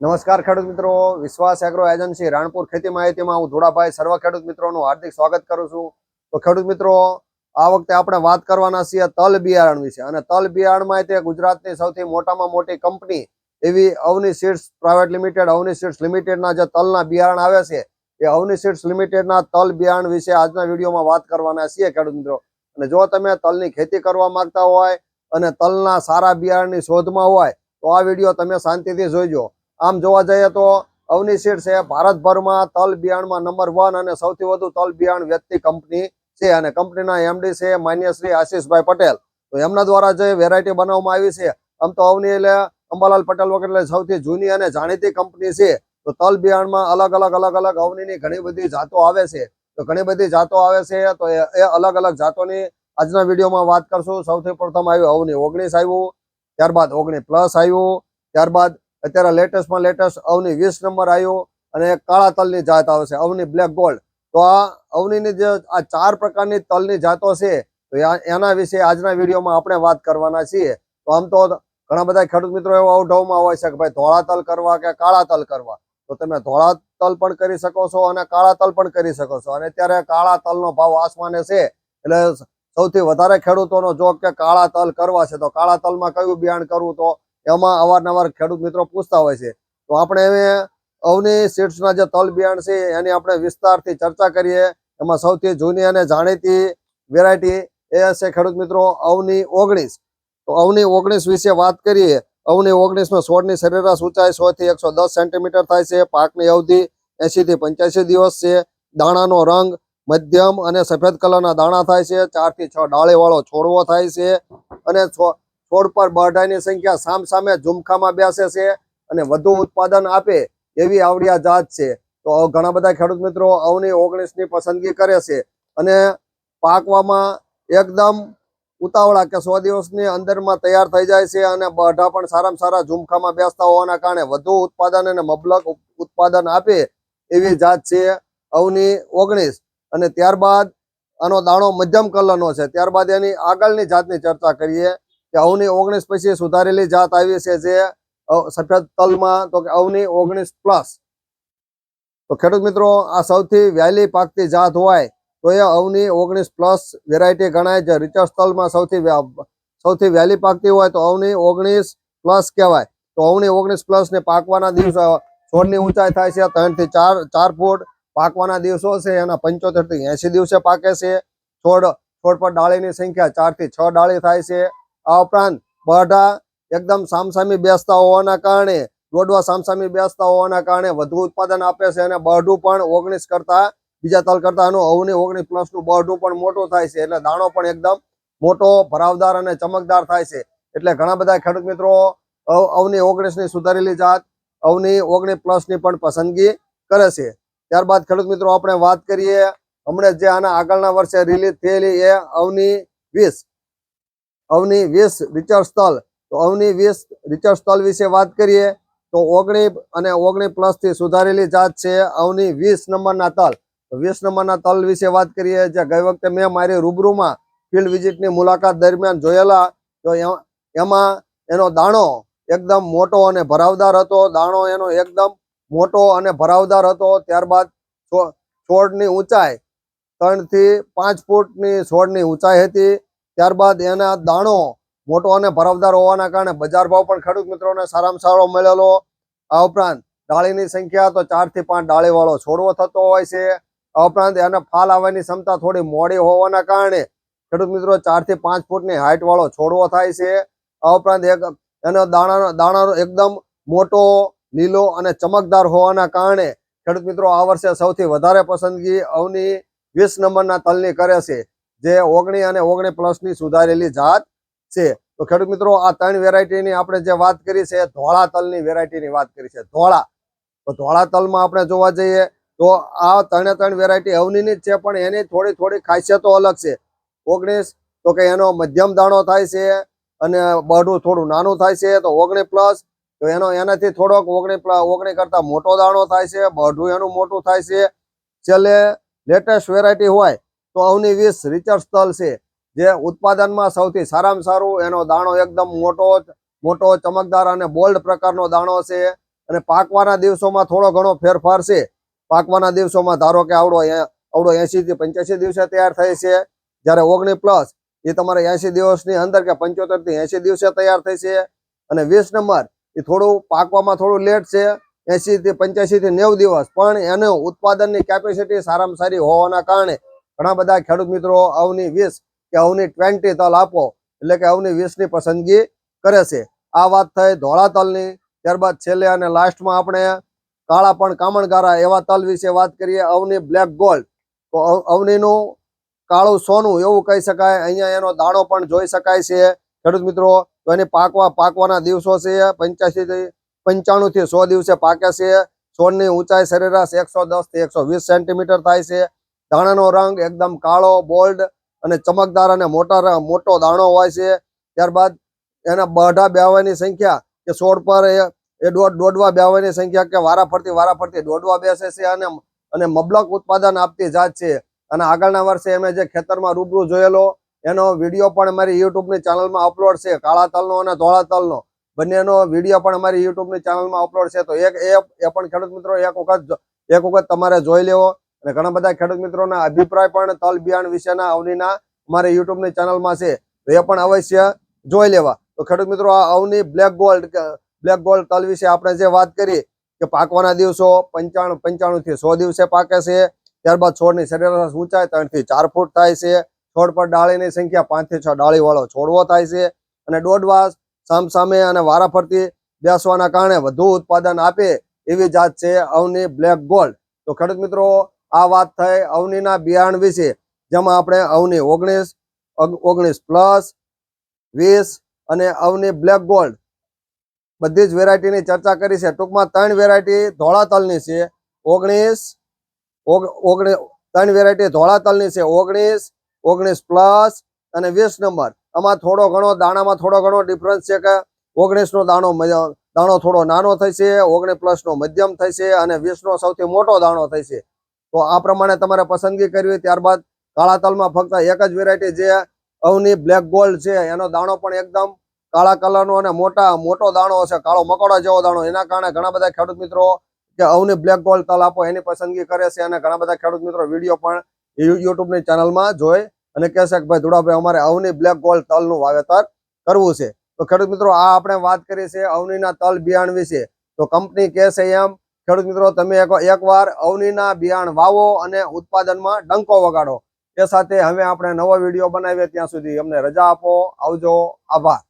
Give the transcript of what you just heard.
નમસ્કાર ખેડૂત મિત્રો. વિશ્વાસ એગ્રો એજન્સી રાણપુર ખેતી માહિતીમાં હું ધોળાભાઈ સર્વ ખેડૂત મિત્રોનું હાર્દિક સ્વાગત કરું છું. તો ખેડૂત મિત્રો, આ વખતે આપણે વાત કરવાના છીએ તલ બિયારણ વિશે. અને તલ બિયારણમાં તે ગુજરાતની સૌથી મોટામાં મોટી કંપની એવી Avani seeds private limited, Avani seeds લિમિટેડના જે તલના બિયારણ આવે છે, એ અવની સીડ્સ લિમિટેડના તલ બિયારણ વિશે આજના વિડીયોમાં વાત કરવાના છીએ ખેડૂત મિત્રો. અને જો તમે તલની ખેતી કરવા માંગતા હોય અને તલના સારા બિયારણની શોધમાં હોય, તો આ વીડિયો તમે શાંતિથી જોઈજો. આમ જોવા જઈએ તો અવની સીડ છે ભારતભરમાં તલ બિયાણમાં નંબર વન અને સૌથી વધુ તલ બિયાણ વ્યક્તિ કંપની છે અને કંપનીના એમડી છે માન્ય શ્રી આશીષભાઈ પટેલ. તો એમના દ્વારા જે વેરાયટી બનાવવામાં આવી છે, આમ તો અવની એટલે અંબાલાલ પટેલ વગર સૌથી જૂની અને જાણીતી કંપની છે. તો તલ બિયાણમાં અલગ અલગ અલગ અલગ અવનીની ઘણી બધી જાતો આવે છે. તો ઘણી બધી જાતો આવે છે, તો એ એ અલગ અલગ જાતોની આજના વિડીયોમાં વાત કરશું. સૌથી પ્રથમ આવ્યું અવની ઓગણીસ આવ્યું, ત્યારબાદ ઓગણીસ પ્લસ આવ્યું, ત્યારબાદ અત્યારે લેટેસ્ટમાં લેટેસ્ટ અવની વીસ નંબર આવ્યો અને કાળા તલની જાત આવે છે અવની બ્લેક ગોલ્ડ તો આ અવનીની જે આ ચાર પ્રકારની તલની જાતો છે, તો એના વિશે આજના વિડીયોમાં આપણે વાત કરવાના છીએ. તો આમ તો ઘણા બધા ખેડૂત મિત્રો એવા અવઢવમાં હોય છે કે ભાઈ ધોળા તલ કરવા કે કાળા તલ કરવા. તો તમે ધોળા તલ પણ કરી શકો છો અને કાળા તલ પણ કરી શકો છો. અને અત્યારે કાળા તલનો ભાવ આસમાને છે, એટલે સૌથી વધારે ખેડૂતોનો જોગ કે કાળા તલ કરવા છે, તો કાળા તલમાં કયું બિયાણ કરવું તો એમાં અવારનવાર ખેડૂત મિત્રો પૂછતા હોય છે. તો આપણે હવે અવની સીડ્સના જે તલ બિયાણ છે, એની આપણે વિસ્તારથી ચર્ચા કરીએ. એમાં સૌથી જૂની અને જાણીતી વેરાયટી એ હશે ખેડૂત મિત્રો અવની ઓગણીસ. તો અવની ઓગણીસ વિશે વાત કરીએ. અવની ઓગણીસમાં છોડની સરેરાશ ઊંચાઈ સો થી એકસો દસ સેન્ટીમીટર થાય છે. પાકની અવધિ એસી થી પંચ્યાસી દિવસ છે. દાણાનો રંગ મધ્યમ અને સફેદ કલરના દાણા થાય છે. ચારથી છ ડાળી વાળો છોડવો થાય છે. અને છોડ પર બરડાની સંખ્યા સામ સામે ઝુમખામાં બેસે છે અને વધુ ઉત્પાદન આપે એવી આવડિયા જાત છે. તો ઘણા બધા ખેડૂત મિત્રો અવની ઓગણીસની પસંદગી કરે છે અને પાકવામાં એકદમ ઉતાવળા કે સો દિવસની અંદરમાં તૈયાર થઈ જાય છે અને બઢા પણ સારામાં સારા ઝુમખામાં બેસતા હોવાના કારણે વધુ ઉત્પાદન અને મબલક ઉત્પાદન આપે એવી જાત છે અવની ઓગણીસ. અને ત્યારબાદ આનો દાણો મધ્યમ કલરનો છે. ત્યારબાદ એની આગળની જાતની ચર્ચા કરીએ. કે અવની ઓગણીસ પછી સુધારેલી જાત આવી છે જે સફેદ તલમાં, તો કે અવની ઓગણીસ પ્લસ. તો ખેડૂત મિત્રો, આ સૌથી વહેલી પાકતી જાત હોય, તો એ અવની ઓગણીસ પ્લસ વેરાયટી ગણાય છે. રિચર્સ તલમાં સૌથી સૌથી વહેલી પાકતી હોય તો અવની ઓગણીસ પ્લસ કહેવાય. તો અવની ઓગણીસ પ્લસ ને પાકવાના દિવસો છોડની ઊંચાઈ થાય છે ત્રણથી ચાર ચાર ફૂટ પાકવાના દિવસો છે, એના પંચોતેરથી એસી દિવસે પાકે છે. છોડ છોડ પર ડાળીની સંખ્યા ચારથી છ ડાળી થાય છે. આ ઉપરાંત બઢા એકદમ સામસામી બેસતા હોવાના કારણે, દોડવા સામસામી બેસતા હોવાના કારણે વધુ ઉત્પાદન આપે છે અને બઢું પણ ઓગણીસ કરતા, બીજા તલ કરતા અવની ઓગણીસ પ્લસનું બઢું પણ મોટું થાય છે. એટલે દાણો પણ એકદમ મોટો, ભરાવદાર અને ચમકદાર થાય છે. એટલે ઘણા બધા ખેડૂત મિત્રો અવ- અવની ઓગણીસની સુધારેલી જાત, અવની ઓગણીસ પ્લસની પણ પસંદગી કરે છે. ત્યારબાદ ખેડૂત મિત્રો, આપણે વાત કરીએ, હમણાં જે આના આગળના વર્ષે રિલીઝ થયેલી એ અવની વીસ. અવની વીસ રિચાર્જ સ્થળ તો અવની વીસ રિચાર્જ સ્થળ વિશે વાત કરીએ, તો ઓગણી અને ઓગણી પ્લસથી સુધારેલી જાત છે અવની વીસ નંબરના તલ. વીસ નંબરના તલ વિશે વાત કરીએ જે ગઈ વખતે મેં મારી રૂબરૂમાં ફિલ્ડ વિઝિટની મુલાકાત દરમિયાન જોયેલા, તો એમાં એનો દાણો એકદમ મોટો અને ભરાવદાર હતો. દાણો એનો એકદમ મોટો અને ભરાવદાર હતો. ત્યારબાદ છોડની ઊંચાઈ ત્રણથી પાંચ ફૂટની છોડની ઊંચાઈ હતી. ત્યારબાદ એના દાણો મોટો અને ભરાવદાર હોવાના કારણે બજાર ભાવ પણ ખેડૂત મિત્રોને સારામાં સારો મળેલો. આ ઉપરાંત ડાળીની સંખ્યા તો ચારથી પાંચ ડાળી વાળો છોડવો થતો હોય છે. આ ઉપરાંત એને ફાલ આવવાની ક્ષમતા થોડી મોડી હોવાના કારણે ખેડૂત મિત્રો ચારથી પાંચ ફૂટની હાઇટવાળો છોડવો થાય છે. આ ઉપરાંત એક એનો દાણાનો દાણાનો એકદમ મોટો, લીલો અને ચમકદાર હોવાના કારણે ખેડૂત મિત્રો આ વર્ષે સૌથી વધારે પસંદગી અવની વીસ નંબરના તલની કરે છે. જે ઓગણી અને ઓગણી પ્લસની સુધારેલી જાત છે. તો ખેડૂત મિત્રો, આ ત્રણ વેરાયટીની આપણે જે વાત કરી છે, ધોળા તલની વેરાયટીની વાત કરી છે. ધોળા. તો ધોળા તલમાં આપણે જોવા જઈએ તો આ ત્રણે ત્રણ વેરાયટી અવનીની જ છે, પણ એની થોડી થોડી ખાસિયતો અલગ છે. ઓગણીસ, તો કે એનો મધ્યમ દાણો થાય છે અને બઢું થોડું નાનું થાય છે, તો ઓગણી પ્લસ તો એનો એનાથી થોડોક ઓગણી ઓગણી કરતા મોટો દાણો થાય છે, બઢું એનું મોટું થાય છે. છેલ્લે લેટેસ્ટ વેરાયટી હોય તો અવની વીસ રિચર્સ સ્થળ છે. જે ઉત્પાદનમાં સૌથી સારામાં સારું, એનો દાણો એકદમ મોટો મોટો, ચમકદાર અને બોલ્ડ પ્રકારનો દાણો છે. અને પાકવાના દિવસોમાં થોડો ઘણો ફેરફાર છે. પાકવાના દિવસોમાં ધારો કે આવડો આવડો એસી થી પંચ્યાસી દિવસે તૈયાર થાય છે. જ્યારે ઓગણી પ્લસ, એ તમારે એસી દિવસની અંદર કે પંચોતેરથી એસી દિવસે તૈયાર થાય છે. અને વીસ નંબર, એ થોડું પાકવામાં થોડું લેટ છે. એસી થી પંચ્યાસી થી નેવું દિવસ, પણ એનું ઉત્પાદનની કેપેસિટી સારામાં સારી હોવાના કારણે ઘણા બધા ખેડૂત મિત્રો અવની વીસ કે અવની ટ્વેન્ટી તલ આપો, એટલે કે અવની વીસની પસંદગી કરે છે. આ વાત થઈ ધોળા તલની. ત્યારબાદ છેલ્લે અને લાસ્ટમાં આપણે કાળા પણ કામણગારા એવા તલ વિશે વાત કરીએ. અવની બ્લેક ગોલ્ડ તો અવ- અવનીનું કાળું સોનું એવું કહી શકાય. અહીંયા એનો દાણો પણ જોઈ શકાય છે. ખેડૂત મિત્રો, તો એની પાકવા, પાકવાના દિવસો છે. પંચ્યાસી થી પંચાણું થી સો દિવસે પાકે છે. સોનની ઊંચાઈ સરેરાશ એકસો દસથી એકસો વીસ સેન્ટીમીટર થાય છે. દાણાનો રંગ એકદમ કાળો બોલ્ડ અને ચમકદાર અને મોટા મોટો દાણો હોય છે. ત્યારબાદ એના બઢા બેવાની સંખ્યા કે છોડ પર એ દોડવા બેવાની સંખ્યા કે વારા ફરતી વારા ફરતી દોડવા બેસે છે અને અને મબલક ઉત્પાદન આપતી જાત છે. અને આગળના વર્ષે અમે જે ખેતરમાં રૂબરૂ જોયેલો, એનો વીડિયો પણ અમારી યુટ્યુબની ચેનલમાં અપલોડ છે. કાળા તલનો અને ધોળા તલનો. બંનેનો વીડિયો પણ અમારી યુટ્યુબની ચેનલમાં અપલોડ છે. તો એક, એ પણ ખેડૂત મિત્રો, એક વખત એક વખત તમારે જોઈ લેવો. અને ઘણા બધા ખેડૂત મિત્રોના અભિપ્રાય પણ તલ બિયાણ વિશેના અવનીના અમારી યુટ્યુબની ચેનલમાં છે. એ પણ અવશ્ય જોઈ લેવા. તો ખેડૂત મિત્રો, આ Avani black gold black gold તલ વિશે આપણે જે વાત કરી કે પાકવાના દિવસો પંચાણું પંચાણું થી સો દિવસે પાકે છે. ત્યારબાદ છોડની સરેરાશ ઊંચાઈ ત્રણથી ચાર ફૂટ થાય છે. છોડ પર ડાળીની સંખ્યા પાંચથી છ ડાળી વાળો છોડવો થાય છે. અને દોડવા સામસામે અને વારાફરતી બેસવાના કારણે વધુ ઉત્પાદન આપે એવી જાત છે અવની બ્લેક ગોલ્ડ તો ખેડૂત મિત્રો આ વાત થઈ અવનીના બિયારણ વિશે, જેમાં આપણે અવની ઓગણીસ ઓગણીસ પ્લસ, વીસ અને અવની બ્લેક ગોલ્ડ. બધી જ વેરાયટીની ચર્ચા કરી છે. ટૂંકમાં ત્રણ વેરાયટી ધોળા તલની છે. ઓગણીસ, ઓગ- ઓગણી, ત્રણ વેરાયટી ધોળા તલની છે. ઓગણીસ ઓગણીસ પ્લસ અને વીસ નંબર. આમાં થોડો ઘણો દાણામાં થોડો ઘણો ડિફરન્સ છે કે ઓગણીસનો દાણો દાણો થોડો નાનો થશે, ઓગણીસ પ્લસ નો મધ્યમ થશે અને વીસનો સૌથી મોટો દાણો થશે. તો આ પ્રમાણે તમારે પસંદગી કરવી ત્યારબાદ કાળા તલમાં ફક્ત એક જ વેરાયટી જે અવની બ્લેક ગોલ્ડ છે, એનો દાણો પણ એકદમ કાળા કલરનો અને મોટા, મોટો દાણો હશે, કાળો મકોડો જેવો દાણો. એના કારણે ઘણા બધા ખેડૂત મિત્રો કે અવની બ્લેક ગોલ્ડ તલ આપો, એની પસંદગી કરે છે અને ઘણા બધા ખેડૂત મિત્રો વીડિયો પણ યુટ્યુબની ચેનલમાં જોઈ અને કહેશે કે ભાઈ ધુડાભાઈ, અમારે અવની બ્લેક ગોલ્ડ તલનું વાવેતર કરવું છે. તો ખેડૂત મિત્રો, આ આપણે વાત કરી છે અવનીના તલ બિયાણ વિશે તો કંપની કહેશે એમ ખેડૂત મિત્રો, તમે એક એકવાર અવનીના બિયાણ વાવો અને ઉત્પાદનમાં ડંકો વગાડો. એ સાથે હવે આપણે નવો વીડિયો બનાવીએ ત્યાં સુધી અમને રજા આપો. આવજો. આભાર.